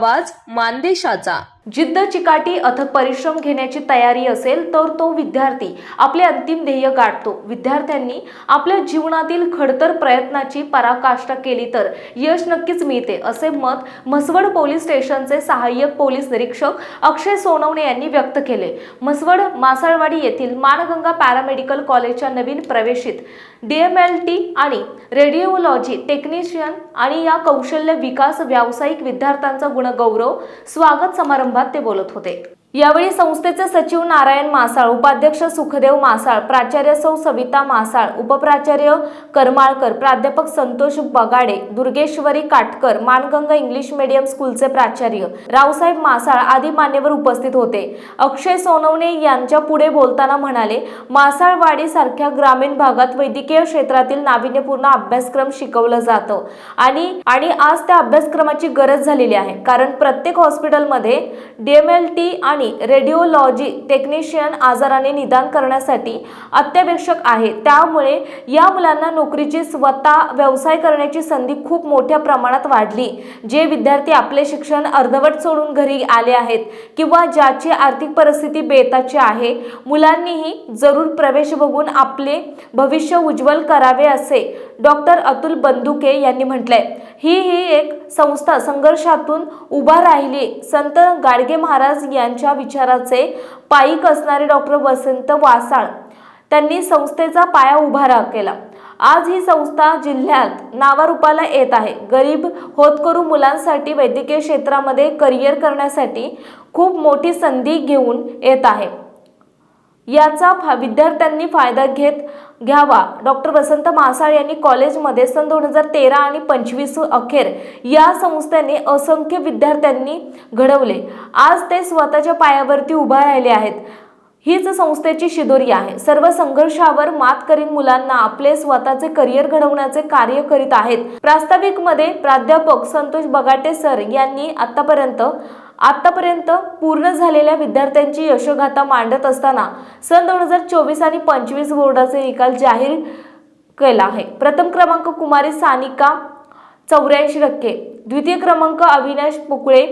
आवाज मानदेशाचा. जिद्द चिकाटी अथक परिश्रम घेण्याची तयारी असेल तर तो विद्यार्थी आपले अंतिम ध्येय गाठतो. विद्यार्थ्यांनी आपल्या जीवनातील खडतर प्रयत्नाची पराकाष्ठा केली तर यश नक्कीच मिळते असे मत म्हसवड पोलीस स्टेशनचे सहाय्यक पोलीस निरीक्षक अक्षय सोनवणे यांनी व्यक्त केले. म्हसवड मासाळवाडी येथील मानगंगा पॅरामेडिकल कॉलेजच्या नवीन प्रवेशित डीएमएलटी आणि रेडिओलॉजी टेक्निशियन आणि या कौशल्य विकास व्यावसायिक विद्यार्थ्यांचा गौरव स्वागत समारंभात ते बोलत होते. यावेळी संस्थेचे सचिव नारायण मासाळ उपाध्यक्ष सुखदेव मासाळ प्राचार्य सौ सविता मासाळ उपप्राचार्य करमाळकर प्राध्यापक संतोष बगाडे दुर्गेश्वरी काटकर मानगंगा इंग्लिश मीडियम स्कूलचे प्राचार्य रावसाहेब मासाळ आदी मान्यवर उपस्थित होते. अक्षय सोनवणे यांच्या पुढे बोलताना म्हणाले मासाळवाडी सारख्या ग्रामीण भागात वैद्यकीय क्षेत्रातील नाविन्यपूर्ण अभ्यासक्रम शिकवलं जातं आणि आणि आज त्या अभ्यासक्रमाची गरज झालेली आहे. कारण प्रत्येक हॉस्पिटलमध्ये डीएमएलटी आणि रेडिओलॉजी टेक्निशियन आजाराने निदान करण्यासाठी अत्यावश्यक आहे. त्यामुळे या मुलांना नोकरीची स्वतः व्यवसाय करण्याची संधी खूप मोठ्या प्रमाणात वाढली. जे विद्यार्थी आपले शिक्षण अर्धवट सोडून घरी आले आहेत किंवा ज्याची आर्थिक परिस्थिती बेताची आहे मुलांनीही जरूर प्रवेश बघून आपले भविष्य उज्ज्वल करावे असे डॉक्टर अतुल बंदुके यांनी म्हटलंय ही ही एक संस्था संघर्षातून उभा राहिली. संत गाडगे महाराज यांच्या विचाराचे पायिक असणारे डॉक्टर वसंत वासाळ त्यांनी संस्थेचा पाया उभा केला. आज ही संस्था जिल्ह्यात नावारूपाला येत आहे. गरीब होतकरू मुलांसाठी वैद्यकीय क्षेत्रामध्ये करिअर करण्यासाठी खूप मोठी संधी घेऊन येत आहे. याचा फा विद्यार्थ्यांनी फायदा घेत घ्यावा. डॉक्टर वसंत मासाळ यांनी कॉलेजमध्ये सन दोन हजार तेरा आणि पंचवीस अखेर या संस्थेने असंख्य विद्यार्थ्यांनी घडवले. आज ते स्वतःच्या पायावरती उभा राहिले आहेत. हीच संस्थेची शिदोरी आहे. सर्व संघर्षावर मात करीन मुलांना आपले स्वतःचे करिअर घडवण्याचे कार्य करीत आहेत. प्रास्ताविकमध्ये प्राध्यापक संतोष बगाटे सर यांनी आतापर्यंत आतापर्यंत पूर्ण झालेल्या विद्यार्थ्यांची यशोगाथा मांडत असताना सन दोन हजार चोवीस आणि पंचवीस बोर्डाचे निकाल जाहीर केला आहे. प्रथम क्रमांक कुमारी सानिका चौऱ्याऐंशी टक्के द्वितीय क्रमांक अविनाश पुकळे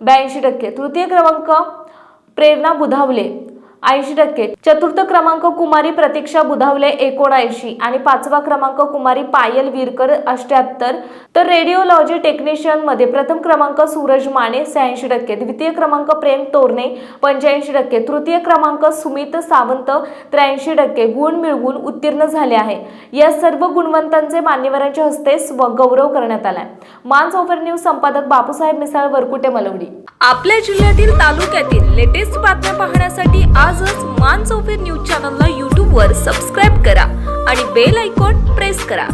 ब्याऐंशी टक्के तृतीय क्रमांक प्रेरणा बुधावले ऐंशी टक्के. चतुर्थ क्रमांक कुमारी प्रतीक्षा बुधावले एकोणऐंशी आणि पाचवा क्रमांक कुमारी पायल विरकर अष्ट्याहत्तर. तर रेडिओलॉजी टेक्निशियनमध्ये प्रथम क्रमांक सूरज माने शहाऐंशी टक्के. द्वितीय क्रमांक प्रेम तोरणे पंच्याऐंशी टक्के. तृतीय क्रमांक सुमित सावंत त्र्याऐंशी टक्के. गुण मिळवून उत्तीर्ण झाले आहे. या सर्व गुणवंतांचे मान्यवरांच्या हस्ते स्व- गौरव करण्यात आलाय. मान्स ओव्हर न्यूज संपादक बापूसाहेब मिसाळ वरकुटे मलवडी. आपल्या जिल्ह्यातील तालुक्यातील लेटेस्ट बातम्या पाहण्यासाठी आजच मान चौफेर न्यूज चॅनलला यूट्यूबवर सबस्क्राईब करा आणि बेल आयकॉन प्रेस करा.